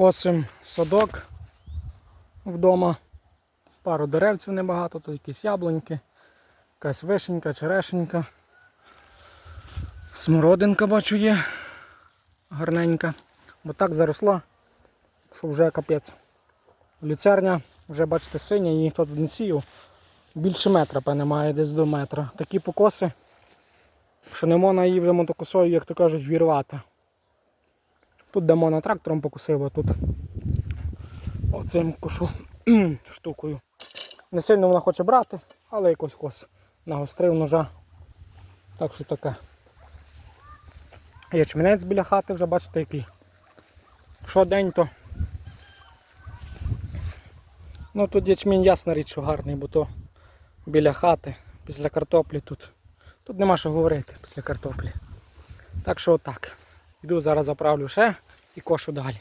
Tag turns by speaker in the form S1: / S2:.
S1: Косим садок вдома. Пару деревців небагато, тут якісь яблуньки, якась вишенька, черешенька. Смородинка бачу є. Гарненька. Бо так заросла, що вже капець. Люцерня, вже бачите, синя, її ніхто тут не сіяв. Більше метра, певне, має десь до метра. Такі покоси, що не можна її вже мотокосою, як то кажуть, вірвати. Тут де трактором покусив, а тут оцим кошу штукою. Не сильно вона хоче брати, але якось кос нагострив ножа. Так що таке. Ячменець біля хати вже бачите який. Що день то. Ну тут ячмінь ясна річ, що гарний, бо то біля хати, після картоплі тут. Тут нема що говорити після картоплі. Так що отак. Йду зараз заправлю ще і кошу далі.